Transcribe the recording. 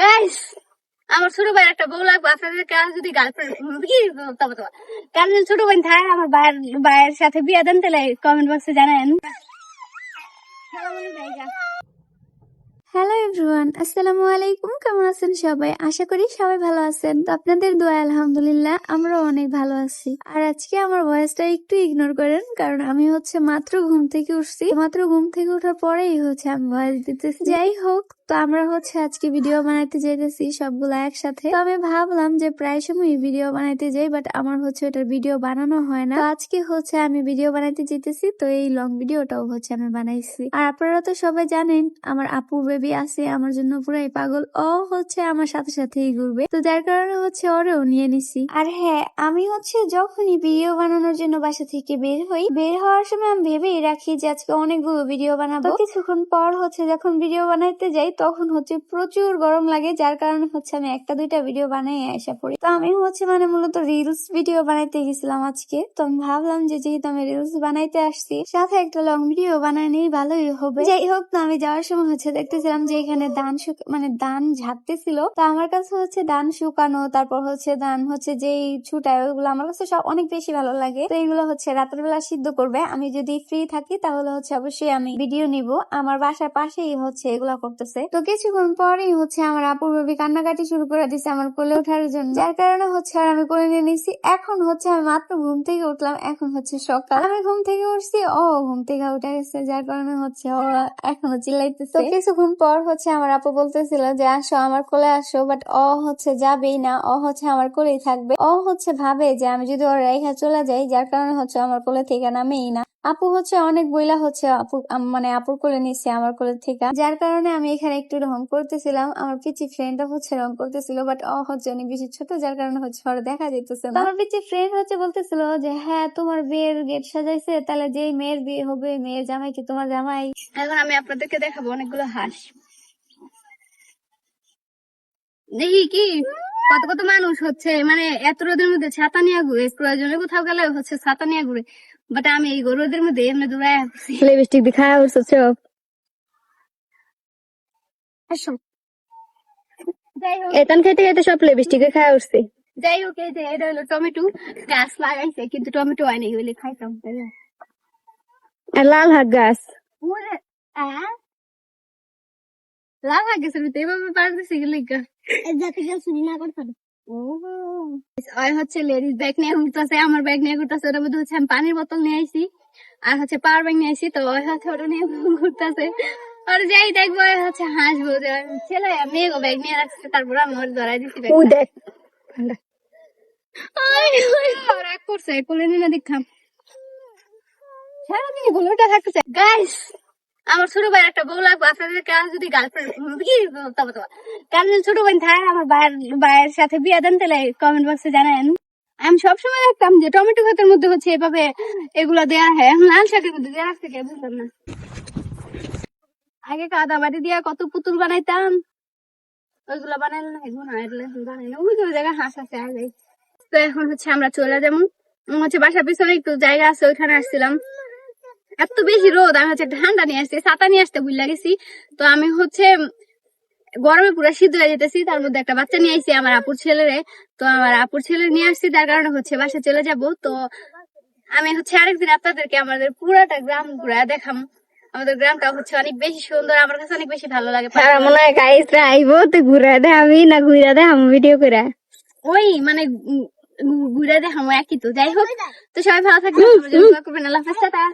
Guys আমার ছোট ভাই একটা বউ লাগবে। আপনাদের কার যদি গার্লফ্রেন্ড কি? তবে কার যদি ছোট বোন থাকে, আমার ভাইয়ের ভাইয়ের সাথে বিয়ে দেন, তাহলে কমেন্ট বক্সে জানান হ্যালো এভরিওয়ান আসসালামু আলাইকুম কেমন আছেন সবাই আশা করি সবাই ভালো আছেন তো আপনাদের দোয়া আলহামদুলিল্লাহ আমরাও অনেক ভালো আছি আর আজকে আমার ভয়েসটা একটু ইগনোর করেন কারণ আমি হচ্ছে মাত্র ঘুম থেকে উঠছি মাত্র ঘুম থেকে ওঠার পরেই হচ্ছে আমি ভয়েস দিতেছি। যাই হোক, তো আমরা হচ্ছে আজকে ভিডিও বানাইতে যেতেছি সবগুলা একসাথে। তো আমি ভাবলাম যে প্রায় সময় ভিডিও বানাইতে যাই বাট আমার হচ্ছে ওটার ভিডিও বানানো হয় না। আজকে হচ্ছে আমি ভিডিও বানাইতে যেতেছি তো এই লং ভিডিওটাও হচ্ছে আমি বানাইছি। আর আপনারা তো সবাই জানেন, আমার আপু বেবি আছে, আমার জন্য পুরাই পাগল। ও হচ্ছে আমার সাথে সাথেই ঘুরবে। তো যার কারণে হচ্ছে ওরেও নিয়ে নিছি। আর হ্যাঁ আমি হচ্ছে যখনই ভিডিও বানানোর জন্য বাসা থেকে বের হই, বের হওয়ার সময় আমি ভেবেই রাখি যে আজকে অনেকগুলো ভিডিও বানাবো। কিছুক্ষণ পর হচ্ছে যখন ভিডিও বানাইতে যাই, তখন হচ্ছে প্রচুর গরম লাগে, যার কারণে হচ্ছে আমি একটা দুইটা ভিডিও বানাই আসা পড়ি। তো আমি হচ্ছে মানে মূলত রিলস ভিডিও বানাইতে গেছিলাম আজকে। তো আমি ভাবলাম যে যেহেতু আমি রিলস বানাইতে আসছি, সাথে একটা লং ভিডিও বানাই ভালোই হবে। যাই হোক না, আমি যাওয়ার সময় হচ্ছে দেখতেছিলাম যে এখানে শুক মানে ধান ঝাড়তেছিল। তো আমার কাছে হচ্ছে ধান শুকানো, তারপর হচ্ছে ধান হচ্ছে যেই ছুটায়, ওইগুলো আমার কাছে সব অনেক বেশি ভালো লাগে। তো এইগুলো হচ্ছে রাতের বেলা সিদ্ধ করবে। আমি যদি ফ্রি থাকি, তাহলে হচ্ছে অবশ্যই আমি ভিডিও নিব। আমার বাসার পাশেই হচ্ছে এগুলা করতেছে। তো কিছুক্ষণ পরেই হচ্ছে আমার আপুর কান্নাকাটি শুরু করে দিছে আমার কোলে ওঠার জন্য। যার কারণে হচ্ছে আর আমি কোলে নিয়ে নিছি। এখন হচ্ছে আমি মাত্র ঘুম থেকে উঠলাম। এখন হচ্ছে সকাল। আমি ঘুম থেকে উঠছি, ও ঘুম থেকে উঠে গেছে। যার কারণে হচ্ছে ও এখনও চিল্লাইতেছে। তো কিছুক্ষণ পর হচ্ছে আমার আপু বলতেছিল যে, আসো আমার কোলে আসো বাট অ হচ্ছে যাবেই না, অ হচ্ছে আমার কোলেই থাকবে। অ হচ্ছে ভাবে যে, আমি যদি ওর রেখা চলে যাই, যার কারণে হচ্ছে আমার কোলে থেকে নামেই না। আপু হচ্ছে অনেক বইলা হচ্ছে আপু মানে আপুর কোলে নিচ্ছে আমার কোলে থেকে। যার কারণে আমি এখানে একটু রং করতেছিলাম। আমার পিচি ফ্রেন্ডও হচ্ছে রং করতেছিল বাট ও হচ্ছে অনেক বেশি ছোট, যার কারণে হচ্ছে ওর দেখা যেতেছে না। আমার পিচি ফ্রেন্ড হচ্ছে বলতেছিল যে হ্যাঁ তোমার বিয়ের গেট সাজাইছে, তাহলে যেই মেয়ের বিয়ে হবে, মেয়ের জামাই কি তোমার জামাই? এখন আমি আপনাদেরকে দেখাবো অনেকগুলো হাঁস। দেখি কি? কত কত মানুষ হচ্ছে মানে এত রোদের মধ্যে ছাতা নিয়ে ঘুরে, প্রয়োজনে কোথাও গেলে হচ্ছে ছাতা নিয়ে ঘুরে। বাট আমি এই রোদের মধ্যে এমনি দূরায় আসছি লিপস্টিক দিয়ে খাওয়া উঠছো আসো যাই হোক। খাইতে খাইতে সব লিপস্টিক খাওয়া উঠছি যাই হোক এই যে এটা হলো টমেটো। গাছ লাগাইছে কিন্তু টমেটো হয় নাই হইলে খাইতাম আর লাল শাক গাছ? লাল হয়ে গেছে তো এভাবে পারতেছি গেলে যাতে কেউ চুরি না করতে ওই হচ্ছে লেডিস ব্যাগ নিয়ে ঘুরতেছে আমার ব্যাগ নিয়ে ঘুরতেছে ওটার মধ্যে হচ্ছে আমি পানির বোতল নিয়ে আইছি আর হচ্ছে পাওয়ার ব্যাগ নিয়ে আইছি তো ওই হচ্ছে ওটা নিয়ে ঘুরতেছে। আর যাই দেখব ওই হচ্ছে হাসবো যে ছেলে মেয়ে ব্যাগ নিয়ে রাখছে তারপর আমি ওর ধরাই দিচ্ছি ও দেখ। রাগ করছে কোলে নিয়ে দেখতাম সারাদিন বলটা থাকতেছে গাইস আমার ছোট ভাইয়ের একটা বউ লাগবে আপনাদের কাছে যদি গার্লফ্রেন্ড তবে তবে। কারণ ছোট বোন থাকে, আমার ভাইয়ের ভাইয়ের সাথে বিয়ে দেন তাহলে কমেন্ট বক্সে জানান আমি সবসময় দেখতাম যে টমেটো ভাতের মধ্যে হচ্ছে এভাবে এগুলা দেয়া হয়। লাল শাকের মধ্যে দেওয়া রাখতে কে বুঝলাম না। আগে কাদা বাড়ি দিয়া কত পুতুল বানাইতাম। ওইগুলা বানাইলে না এগুলো না এগুলো বানাই না। ওই জায়গায় হাঁস আছে আগে তো এখন হচ্ছে আমরা চলে যাব। হচ্ছে বাসার পিছনে একটু জায়গা আছে, ওইখানে আসছিলাম। এত বেশি রোদ আমি হচ্ছে ঠান্ডা নিয়ে আসছি ছাতা নিয়ে আসতে ভুল গেছি। তো আমি হচ্ছে গরমে পুরো সিদ্ধ হয়ে যেতেছি তার মধ্যে একটা বাচ্চা নিয়ে আসছি আমার আপুর ছেলেরে। তো আমার আপুর ছেলে নিয়ে আসছি তার কারণে হচ্ছে বাসা চলে যাব। তো আমি হচ্ছে আরেকদিন আপনাদেরকে আমাদের পুরাটা গ্রাম ঘুরে দেখাম। আমাদের গ্রামটা হচ্ছে অনেক বেশি সুন্দর আমার কাছে অনেক বেশি ভালো লাগে। মনে হয় গাইসরা আইবো তো ঘুরা দে আমি না ঘুরা দে আমি ভিডিও করে? ওই মানে ঘুরে দেখাম একই তো। যাই হোক তো সবাই ভালো থাকবেন করবেন আল্লাহ হাফেজ টাটা।